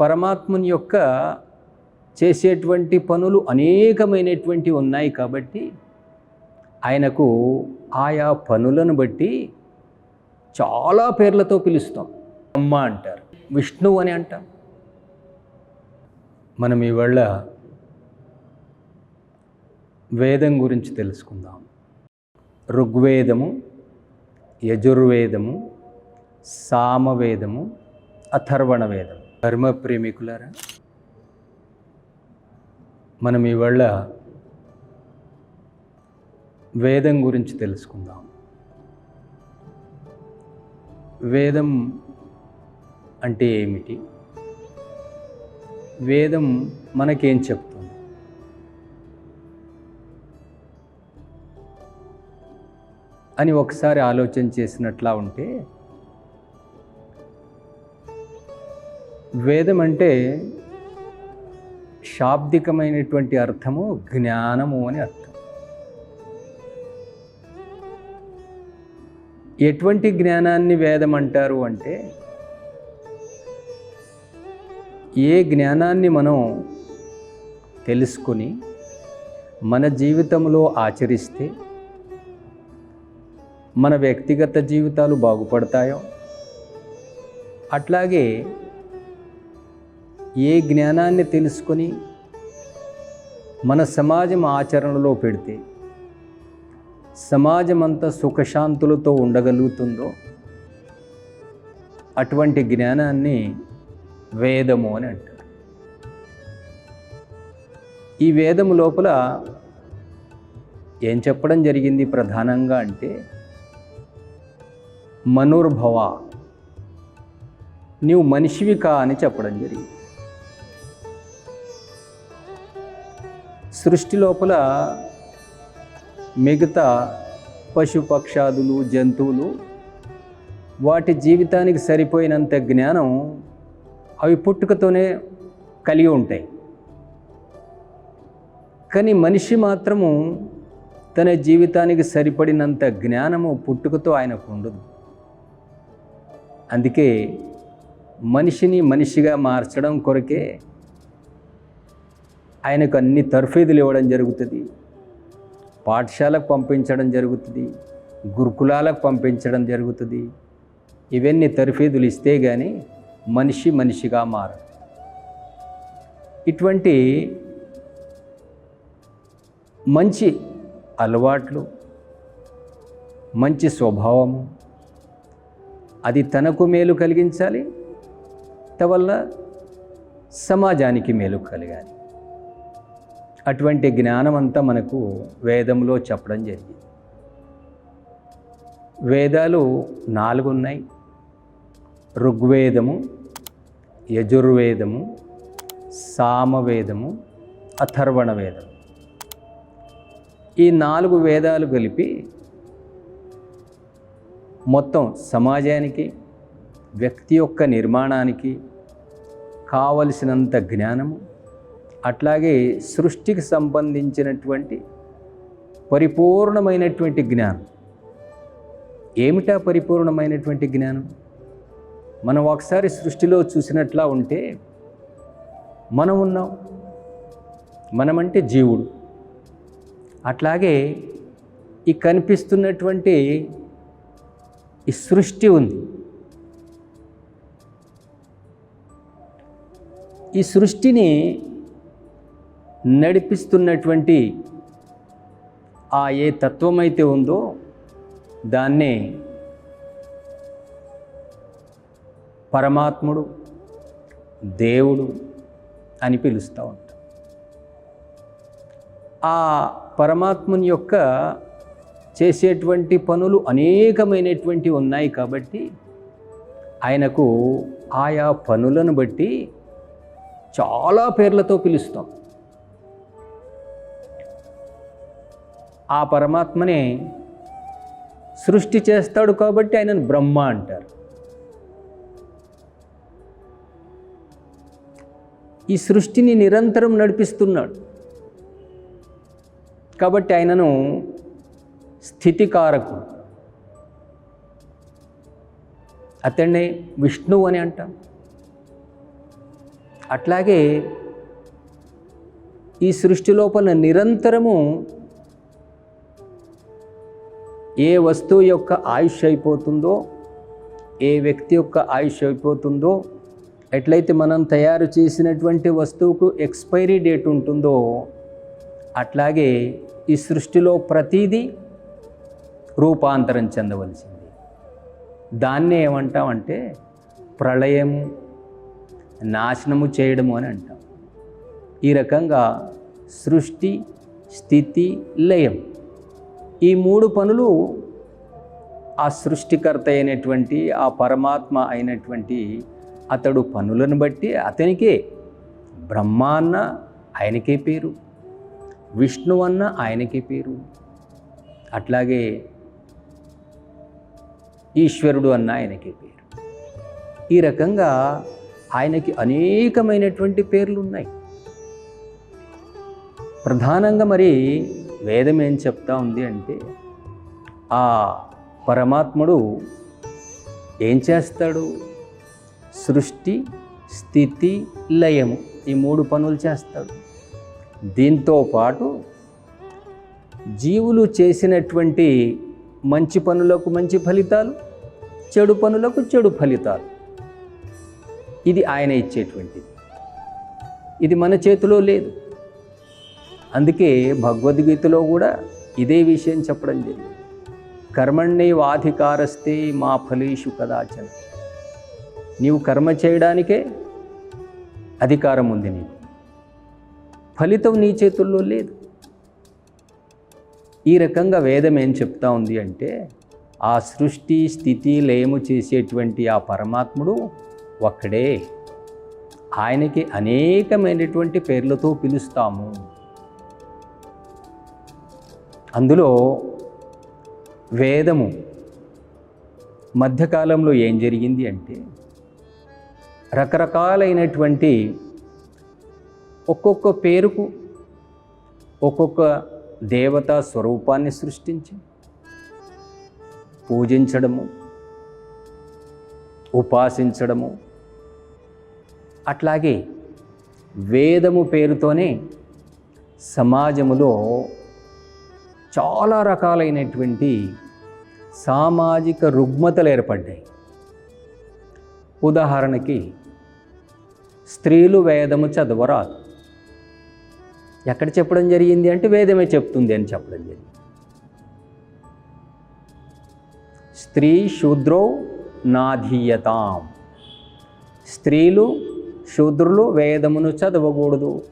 పరమాత్మని యొక్క చేసేటువంటి పనులు అనేకమైనటువంటి ఉన్నాయి కాబట్టి ఆయనకు ఆయా పనులను బట్టి చాలా పేర్లతో పిలుస్తాం. అమ్మ అంటారు. విష్ణువు అని అంటాం. మనం ఇవాళ వేదం గురించి తెలుసుకుందాం. ఋగ్వేదము యజుర్వేదము సామవేదము అథర్వణ వేదం ధర్మ ప్రేమికులారా మనం ఇవాళ వేదం గురించి తెలుసుకుందాం. వేదం అంటే ఏమిటి? వేదం మనకేం చెప్తుంది? అని ఒకసారి ఆలోచన చేసినట్లా ఉంటే వేదం అంటే శాబ్దికమైనటువంటి అర్థము జ్ఞానము అని అర్థం. ఎటువంటి జ్ఞానాన్ని వేదం అంటారు అంటే ఏ జ్ఞానాన్ని మనం తెలుసుకుని మన జీవితంలో ఆచరిస్తే మన వ్యక్తిగత జీవితాలు బాగుపడతాయో అట్లాగే ఏ జ్ఞానాన్ని తెలుసుకొని మన సమాజం ఆచరణలో పెడితే సమాజం అంతా సుఖశాంతులతో ఉండగలుగుతుందో అటువంటి జ్ఞానాన్ని వేదము అని అంటారు. ఈ వేదము లోపల ఏం చెప్పడం జరిగింది ప్రధానంగా అంటే మనుర్భవ నీవు మనిషివి కా అని చెప్పడం జరిగింది. సృష్టి లోపల మిగతా పశుపక్షాదులు జంతువులు వాటి జీవితానికి సరిపోయినంత జ్ఞానం అవి పుట్టుకతోనే కలిగి ఉంటాయి. కానీ మనిషి మాత్రము తన జీవితానికి సరిపడినంత జ్ఞానము పుట్టుకతో ఆయనకు ఉండదు. అందుకే మనిషిని మనిషిగా మార్చడం కొరకే ఆయనకు అన్ని తర్ఫీదులు ఇవ్వడం జరుగుతుంది. పాఠశాలకు పంపించడం జరుగుతుంది. గురుకులాలకు పంపించడం జరుగుతుంది. ఇవన్నీ తర్ఫీదులు ఇస్తే కానీ మనిషి మనిషిగా మారు ఇటువంటి మంచి అలవాట్లు మంచి స్వభావము అది తనకు మేలు కలిగించాలి తవల్ల సమాజానికి మేలు కలగాలి. అటువంటి జ్ఞానం అంతా మనకు వేదంలో చెప్పడం జరిగింది. వేదాలు నాలుగు ఉన్నాయి ఋగ్వేదము యజుర్వేదము సామవేదము అథర్వణ వేదం ఈ నాలుగు వేదాలు కలిపి మొత్తం సమాజానికి వ్యక్తి యొక్క నిర్మాణానికి కావలసినంత జ్ఞానము అట్లాగే సృష్టికి సంబంధించినటువంటి పరిపూర్ణమైనటువంటి జ్ఞానం. ఏమిటా పరిపూర్ణమైనటువంటి జ్ఞానం? మనం ఒకసారి సృష్టిలో చూసినట్లా ఉంటే మనం ఉన్నాం. మనమంటే జీవుడు. అట్లాగే ఈ కనిపిస్తున్నటువంటి ఈ సృష్టి ఉంది. ఈ సృష్టిని నడిపిస్తున్నటువంటి ఆ ఏ తత్వం అయితే ఉందో దాన్నే పరమాత్ముడు దేవుడు అని పిలుస్తూ ఉంటాం ఆ పరమాత్ముని యొక్క చేసేటువంటి పనులు అనేకమైనటువంటి ఉన్నాయి కాబట్టి ఆయనకు ఆయా పనులను బట్టి చాలా పేర్లతో పిలుస్తాం. ఆ పరమాత్మనే సృష్టి చేస్తాడు కాబట్టి ఆయనను బ్రహ్మ అంటారు. ఈ సృష్టిని నిరంతరం నడిపిస్తున్నాడు. కాబట్టి ఆయనను స్థితికారకు అతన్నే విష్ణువు అని అంటాం. అట్లాగే ఈ సృష్టి లోపల నిరంతరము ఏ వస్తువు యొక్క ఆయుష్ అయిపోతుందో ఏ వ్యక్తి యొక్క ఆయుష్ అయిపోతుందో ఎట్లయితే మనం తయారు చేసినటువంటి వస్తువుకు ఎక్స్పైరీ డేట్ ఉంటుందో అట్లాగే ఈ సృష్టిలో ప్రతీదీ రూపాంతరం చెందవలసింది. దాన్నే ఏమంటామంటే ప్రళయము నాశనము చేయడము అని అంటాం. ఈ రకంగా సృష్టి స్థితి లయం ఈ మూడు పనులు ఆ సృష్టికర్త అయినటువంటి ఆ పరమాత్మ అయినటువంటి అతడు పనులను బట్టి అతనికే బ్రహ్మ అన్న ఆయనకే పేరు విష్ణు అన్న ఆయనకే పేరు. అట్లాగే ఈశ్వరుడు అన్న ఆయనకే పేరు. ఈ రకంగా ఆయనకి అనేకమైనటువంటి పేర్లు ఉన్నాయి ప్రధానంగా మరి వేదం ఏం చెప్తా ఉంది అంటే ఆ పరమాత్ముడు ఏం చేస్తాడు? సృష్టి స్థితి లయము ఈ మూడు పనులు చేస్తాడు. దీంతో పాటు జీవులు చేసినటువంటి మంచి పనులకు మంచి ఫలితాలు చెడు పనులకు చెడు ఫలితాలు. ఇది ఆయన ఇచ్చేటువంటిది. ఇది మన చేతిలో లేదు. అందుకే భగవద్గీతలో కూడా ఇదే విషయం చెప్పడం జరిగింది. కర్మణ్ణి వాధికారస్తే మా ఫలేషు కదాచన. నీవు కర్మ చేయడానికే అధికారం ఉంది నీకు. ఫలితం నీ చేతుల్లో లేదు. ఈ రకంగా వేదం ఏం చెప్తా ఉంది అంటే ఆ సృష్టి స్థితి లయము చేసేటువంటి ఆ పరమాత్ముడు ఒక్కడే. ఆయనకి అనేకమైనటువంటి పేర్లతో పిలుస్తాము. అందులో వేదము మధ్యకాలంలో ఏం జరిగింది అంటే రకరకాలైనటువంటి ఒక్కొక్క పేరుకు ఒక్కొక్క దేవతా స్వరూపాన్ని సృష్టించి పూజించడము ఉపాసించడము. అట్లాగే వేదము పేరుతోనే సమాజములో చాలా రకాలైనటువంటి సామాజిక రుగ్మతలు ఏర్పడ్డాయి. ఉదాహరణకి స్త్రీలు వేదము చదవరాదు. ఎక్కడ చెప్పడం జరిగింది అంటే వేదమే చెప్తుంది అని చెప్పడం జరిగింది. స్త్రీ శూద్రో నాధీయతాం. స్త్రీలు శూద్రులు వేదమును చదవకూడదు.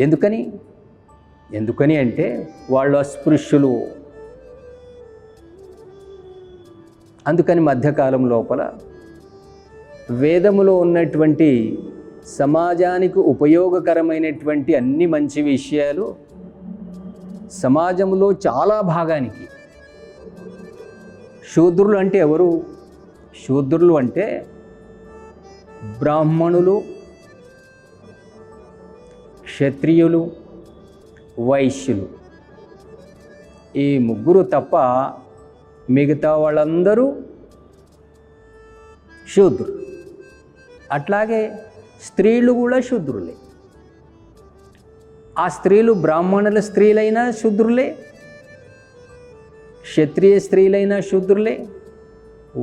ఎందుకని? ఎందుకని అంటే వాళ్ళు అస్పృశ్యులు అందుకని మధ్యకాలం లోపల వేదములో ఉన్నటువంటి సమాజానికి ఉపయోగకరమైనటువంటి అన్ని మంచి విషయాలు సమాజంలో చాలా భాగానికి. శూద్రులు అంటే ఎవరు? శూద్రులు అంటే బ్రాహ్మణులు క్షత్రియులు వైశ్యులు. ఈ ముగ్గురు తప్ప మిగతా వాళ్ళందరూ శూద్రులు. అట్లాగే స్త్రీలు కూడా శూద్రులే. ఆ స్త్రీలు బ్రాహ్మణుల స్త్రీలైనా శూద్రులే. క్షత్రియ స్త్రీలైనా శూద్రులే.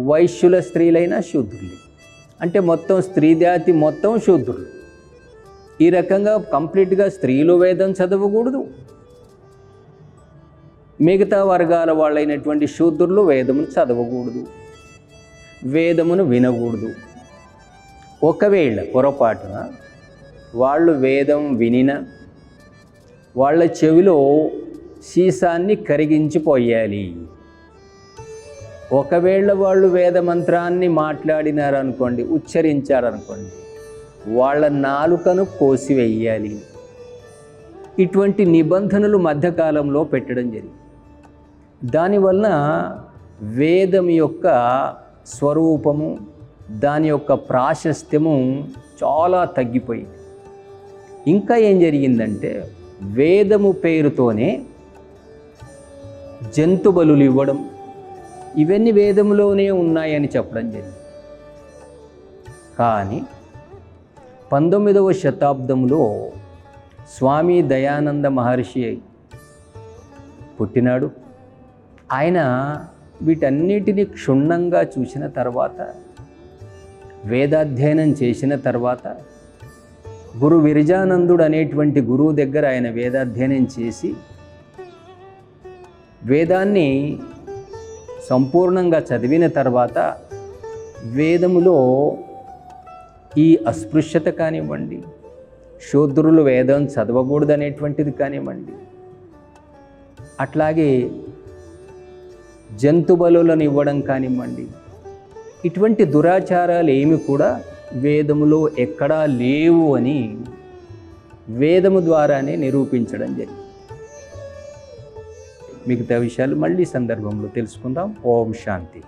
వైశ్యుల స్త్రీలైనా శూద్రులే. అంటే మొత్తం స్త్రీ జాతి మొత్తం శూద్రులు. ఈ రకంగా కంప్లీట్గా స్త్రీలు వేదం చదవకూడదు. మిగతా వర్గాల వాళ్ళైనటువంటి శూద్రులు వేదమును చదవకూడదు. వేదమును వినకూడదు. ఒకవేళ పొరపాటున వాళ్ళు వేదం వినిన వాళ్ళ చెవిలో సీసాన్ని కరిగించిపోయాలి. ఒకవేళ వాళ్ళు వేద మంత్రాన్ని మాట్లాడినారనుకోండి ఉచ్చరించారనుకోండి వాళ్ళ నాలుకను కోసివేయాలి. ఇటువంటి నిబంధనలు మధ్యకాలంలో పెట్టడం జరిగింది. దానివలన వేదం యొక్క స్వరూపము దాని యొక్క ప్రాశస్త్యము చాలా తగ్గిపోయింది. ఇంకా ఏం జరిగిందంటే వేదము పేరుతోనే జంతు బలులు ఇవ్వడం ఇవన్నీ వేదంలోనే ఉన్నాయని చెప్పడం జరిగింది. కానీ పంతొమ్మిదవ శతాబ్దంలో స్వామి దయానంద మహర్షి పుట్టినాడు. ఆయన వీటన్నిటిని క్షుణ్ణంగా చూసిన తర్వాత వేదాధ్యయనం చేసిన తర్వాత గురు విరజానందుడు అనేటువంటి గురువు దగ్గర ఆయన వేదాధ్యయనం చేసి వేదాన్ని సంపూర్ణంగా చదివిన తర్వాత వేదములో ఈ అస్పృశ్యత కానివ్వండి శూద్రులు వేదం చదవకూడదు అనేటువంటిది కానివ్వండి అట్లాగే జంతు బలులను ఇవ్వడం కానివ్వండి ఇటువంటి దురాచారాలు ఏమి కూడా వేదములో ఎక్కడా లేవు అని వేదము ద్వారానే నిరూపించడం జరిగింది. మిగతా విషయాలు మళ్ళీ సందర్భంలో తెలుసుకుందాం. ఓం శాంతి.